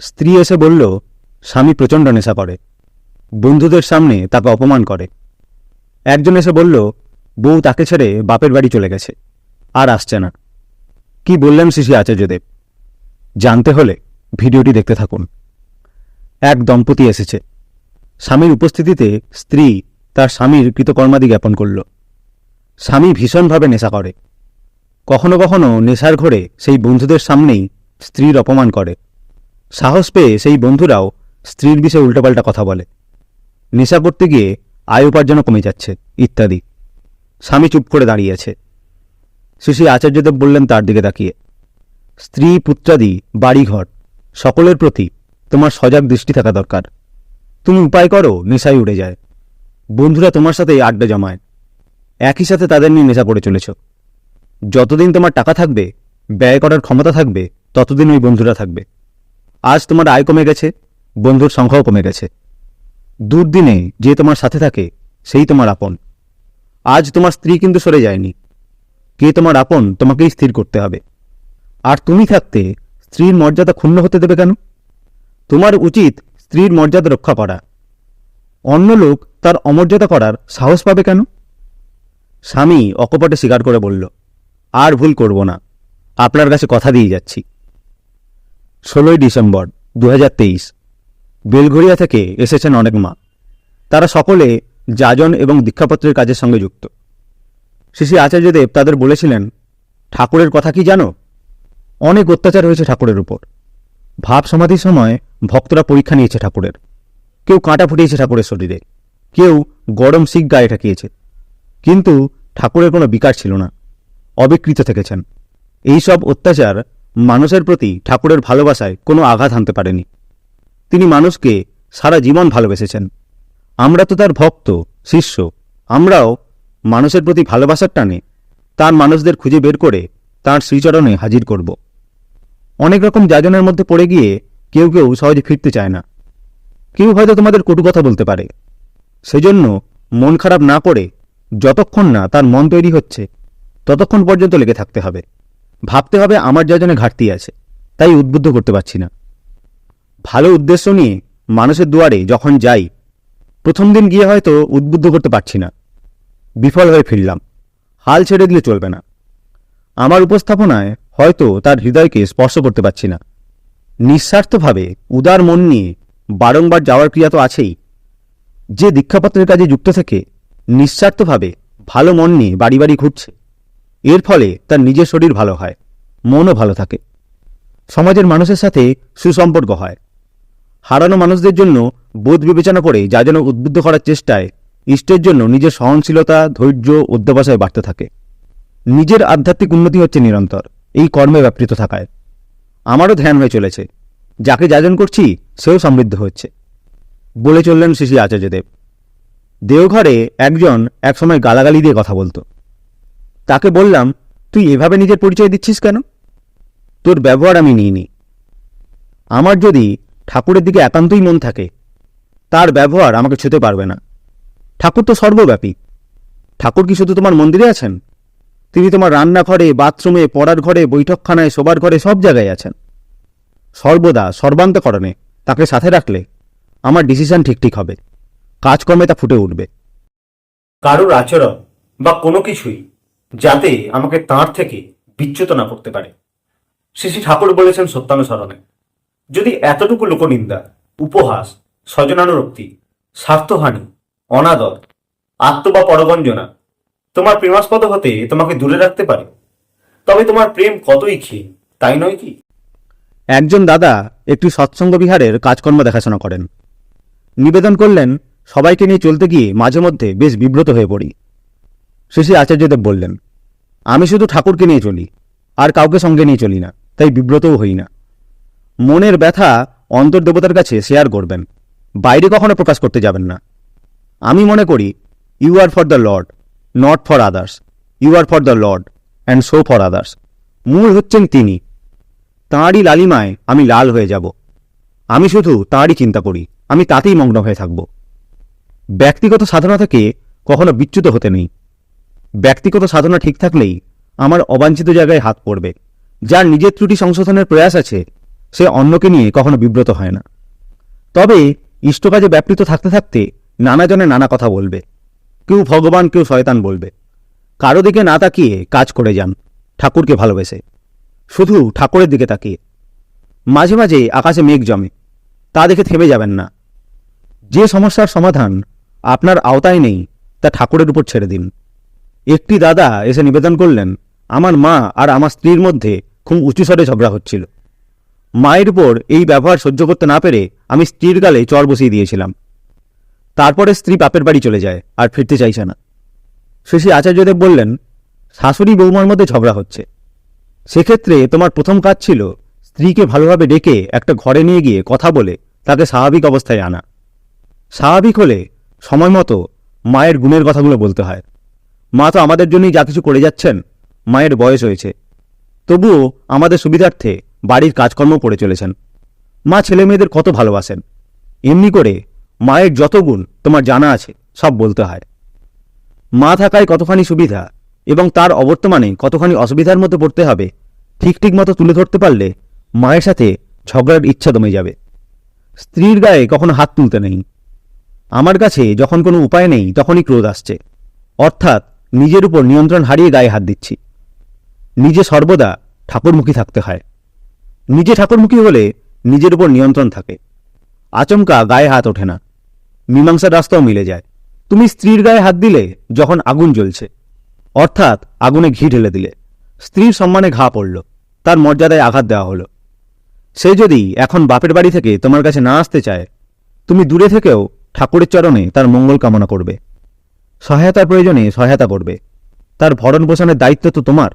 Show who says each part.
Speaker 1: স্ত্রী এসে বলল, স্বামী প্রচণ্ড নেশা করে। বন্ধুদের সামনে তাকে অপমান করে। একজন এসে বলল, বউ তাকে ছেড়ে বাপের বাড়ি চলে গেছে, আর আসছে না। কি বললেন শিশি আচার্যদেব? জানতে হলে ভিডিওটি দেখতে থাকুন। এক দম্পতি এসেছে। স্বামীর উপস্থিতিতে স্ত্রী তার স্বামীর কৃতকর্মাদি জ্ঞাপন করল। স্বামী ভীষণভাবে নেশা করে। কখনো কখনো নেশার ঘরে সেই বন্ধুদের সামনেই স্ত্রীর অপমান করে। সাহস পেয়ে সেই বন্ধুরাও স্ত্রীর বিষয়ে উল্টোপাল্টা কথা বলে। নেশা করতে গিয়ে আয় উপার্জনও কমে যাচ্ছে, ইত্যাদি। স্বামী চুপ করে দাঁড়িয়েছে শ্রী আচার্যদেব বললেন তার দিকে তাকিয়ে, স্ত্রী, পুত্রাদি, বাড়িঘর, সকলের প্রতি তোমার সজাগ দৃষ্টি থাকা দরকার। তুমি উপায় করো, নেশায় উড়ে যায়। বন্ধুরা তোমার সাথে আড্ডা জমায়। একই সাথে তাদের নিয়ে নেশা করে চলেছ। যতদিন তোমার টাকা থাকবে, ব্যয় করার ক্ষমতা থাকবে, ততদিন ওই বন্ধুরা থাকবে। আজ তোমার আয় কমে গেছে, বন্ধুর সংখ্যাও কমে গেছে। দুর্দিনে যে তোমার সাথে থাকে, সেই তোমার আপন। আজ তোমার স্ত্রী কিন্তু সরে যায়নি। কে তোমার আপন, তোমাকেই স্থির করতে হবে। আর তুমি থাকতে স্ত্রীর মর্যাদা ক্ষুণ্ণ হতে দেবে কেন? তোমার উচিত স্ত্রীর মর্যাদা রক্ষা করা। অন্য লোক তার অমর্যাদা করার সাহস পাবে কেন? স্বামী অকপটে স্বীকার করে বলল, আর ভুল করব না। আপনার কাছে কথা দিয়ে যাচ্ছি। ষোলোই ডিসেম্বর দু বেলঘরিয়া থেকে এসেছেন অনেক মা। তারা সকলে যাজন এবং দীক্ষাপত্রের কাজের সঙ্গে যুক্ত। শ্রী আচার্যদেব তাদের বলেছিলেন, ঠাকুরের কথা কি জানো? অনেক অত্যাচার হয়েছে ঠাকুরের উপর। ভাব সমাধির সময় ভক্তরা পরীক্ষা নিয়েছে ঠাকুরের। কেউ কাঁটা ফুটিয়েছে ঠাকুরের শরীরে। কেউ গরম শিখ গায়ে ঠাকিয়েছে। কিন্তু ঠাকুরের কোনো বিকার ছিল না। অবিকৃত থেকেছেন। এই সব অত্যাচার মানুষের প্রতি ঠাকুরের ভালোবাসায় কোনো আঘাত হানতে পারেনি। তিনি মানুষকে সারা জীবন ভালোবেসেছেন। আমরা তো তার ভক্ত, শিষ্য। আমরাও মানুষের প্রতি ভালোবাসার টানে তার মানুষদের খুঁজে বের করে তার শ্রীচরণে হাজির করব। অনেক রকম যাজনের মধ্যে পড়ে গিয়ে কেউ কেউ সহজে ফিরতে চায় না। কেউ হয়তো তোমাদের কটু কথা বলতে পারে। সেজন্য মন খারাপ না করে যতক্ষণ না তার মন তৈরি হচ্ছে, ততক্ষণ পর্যন্ত লেগে থাকতে হবে। ভাবতে হবে আমার যাজনে ঘাটতি আছে, তাই উদ্বুদ্ধ করতে পারছি না। ভালো উদ্দেশ্য নিয়ে মানুষের দুয়ারে যখন যাই, প্রথম দিন গিয়ে হয়তো উদ্বুদ্ধ করতে পারছি না। বিফল হয়ে ফিরলাম। হাল ছেড়ে দিলে চলবে না। আমার উপস্থাপনায় হয়তো তার হৃদয়কে স্পর্শ করতে পারছি না। নিঃস্বার্থভাবে উদার মন নিয়ে বারংবার যাওয়ার ক্রিয়া তো আছেই। যে দীক্ষাপত্রের কাজে যুক্ত থেকে নিঃস্বার্থভাবে ভালো মন নিয়ে বাড়ি বাড়ি ঘুরছে। এর ফলে তার নিজের শরীর ভালো হয়, মনও ভালো থাকে। সমাজের মানুষের সাথে সুসম্পর্ক হয়। হারানো মানুষদের জন্য বোধ বিবেচনা করে যা যেন উদ্বুদ্ধ করার চেষ্টায় ইষ্টের জন্য নিজের সহনশীলতা, ধৈর্য, অধ্যবসায় বাড়তে থাকে। নিজের আধ্যাত্মিক উন্নতি হচ্ছে নিরন্তর, এই কর্মে ব্যাপৃত থাকায়। আমারও ধ্যান হয়ে চলেছে, যাকে যাজন করছি, সেও সমৃদ্ধ হচ্ছে। বলে চললেন শ্রী শ্রী আচার্যদেব। দেওঘরে একজন একসময় গালাগালি দিয়ে কথা বলতো। তাকে বললাম, তুই এভাবে নিজের পরিচয় দিচ্ছিস কেন? তোর ব্যবহার আমি নিইনি। আমার যদি ঠাকুরের দিকে একান্তই মন থাকে, তার ব্যবহার আমাকে ছুতে পারবে না। ঠাকুর তো সর্বব্যাপী। ঠাকুর কি শুধু তোমার মন্দিরে আছেন? তিনি তোমার রান্নাঘরে, বাথরুমে, পড়ার ঘরে, বৈঠকখানায়, শোবার ঘরে সব জায়গায় আছেন। সর্বদা সর্বান্তকরণে তাকে সাথে রাখলে আমার ডিসিশন ঠিক ঠিক হবে। কাজকর্মে তা ফুটে উঠবে।
Speaker 2: কারোর আচরণ বা কোনো কিছুই যাতে আমাকে তাঁর থেকে বিচ্যুত না করতে পারে। শ্রী ঠাকুর বলেছেন সত্যানুসরণে, যদি এতটুকু লোকনিন্দা, উপহাস, স্বজনানুরক্তি, স্বার্থহানি, অনাদর, আত্ম বা পরগঞ্জনা তোমার প্রেমাস্পদ হতে তোমাকে দূরে রাখতে পারে, তবে তোমার প্রেম কতই ক্ষীণ, তাই নয় কি?
Speaker 1: একজন দাদা একটি সৎসঙ্গ বিহারের কাজকর্ম দেখাশোনা করেন। নিবেদন করলেন, সবাইকে নিয়ে চলতে গিয়ে মাঝে মধ্যে বেশ বিব্রত হয়ে পড়ি। শ্রী আচার্যদেব বললেন আমি শুধু ঠাকুরকে নিয়ে চলি, আর কাউকে সঙ্গে নিয়ে চলি না, তাই বিব্রতও হই না। মনের ব্যথা অন্তর্দেবতার কাছে শেয়ার করবেন বাইরে কখনো প্রকাশ করতে যাবেন না। আমি মনে করি you are for the Lord not for others you are for the Lord and show for others মূল হচ্ছেন তিনি। তাঁরই লালিমায় আমি লাল হয়ে যাব। আমি শুধু তাঁরই চিন্তা করি, আমি তাতেই মগ্ন হয়ে থাকব। ব্যক্তিগত সাধনা থেকে কখনো বিচ্যুত হতে নেই। ব্যক্তিগত সাধনা ঠিক থাকলেই আমার অবাঞ্ছিত জায়গায় হাত পড়বে। যার নিজের ত্রুটি সংশোধনের প্রয়াস আছে, সে অন্যকে নিয়ে কখনো বিব্রত হয় না। তবে ইষ্টকাজে ব্যাপৃত থাকতে থাকতে নানা জনে নানা কথা বলবে। কেউ ভগবান, কেউ শয়তান বলবে। কারও দিকে না তাকিয়ে কাজ করে যান, ঠাকুরকে ভালোবেসে। শুধু ঠাকুরের দিকে তাকিয়ে। মাঝে মাঝে আকাশে মেঘ জমে, তা দেখে থেমে যাবেন না। যে সমস্যার সমাধান আপনার আওতায় নেই, তা ঠাকুরের উপর ছেড়ে দিন। একটি দাদা এসে নিবেদন করলেন, আমার মা আর আমার স্ত্রীর মধ্যে খুব উঁচুস্বরে ঝগড়া হচ্ছিল। মায়ের উপর এই ব্যবহার সহ্য করতে না পেরে আমি স্ত্রীর গালে চর বসিয়ে দিয়েছিলাম। তারপরে স্ত্রী বাপের বাড়ি চলে যায় আর ফিরতে চাইছে না। শেষে আচার্যদেব বললেন, শাশুড়ি বৌমার মধ্যে ঝগড়া হচ্ছে। সেক্ষেত্রে তোমার প্রথম কাজ ছিল স্ত্রীকে ভালোভাবে ডেকে একটা ঘরে নিয়ে গিয়ে কথা বলে তাকে স্বাভাবিক অবস্থায় আনা। স্বাভাবিক হলে সময় মতো মায়ের গুণের কথাগুলো বলতে হয়। মা তো আমাদের জন্যই যা কিছু করে যাচ্ছেন, মায়ের বয়স হয়েছে। তবুও আমাদের সুবিধার্থে বাড়ির কাজকর্ম করে চলেছেন। মা ছেলে মেয়েদের কত ভালোবাসেন। এমনি করে মায়ের যত গুণ তোমার জানা আছে, সব বলতে হয়। মা থাকায় কতখানি সুবিধা এবং তার অবর্তমানে কতখানি অসুবিধার মধ্যে পড়তে হবে, ঠিক ঠিক মতো তুলে ধরতে পারলে মায়ের সাথে ঝগড়ার ইচ্ছা দমে যাবে। স্ত্রীর গায়ে কখনো হাত তুলতে নেই। আমার কাছে যখন কোনো উপায় নেই, তখনই ক্রোধ আসছে। অর্থাৎ নিজের উপর নিয়ন্ত্রণ হারিয়ে গায়ে হাত দিচ্ছি। নিজে সর্বদা ঠাকুরমুখী থাকতে হয়। নিজে ঠাকুরমুখী হলে নিজের উপর নিয়ন্ত্রণ থাকে। আচমকা গায়ে হাত ওঠে না। মীমাংসার রাস্তাও মিলে যায়। তুমি স্ত্রীর গায়ে হাত দিলে যখন আগুন জ্বলছে। অর্থাৎ আগুনে ঘি ঢেলে দিলে। স্ত্রীর সম্মানে ঘা পড়ল। তার মর্যাদায় আঘাত দেওয়া হলো। সে যদি এখন বাপের বাড়ি থেকে তোমার কাছে না আসতে চায়, তুমি দূরে থেকেও ঠাকুরের চরণে তার মঙ্গল কামনা করবে। সহায়তার প্রয়োজনে সহায়তা করবে। তার ভরণ পোষণের দায়িত্ব তো তোমার।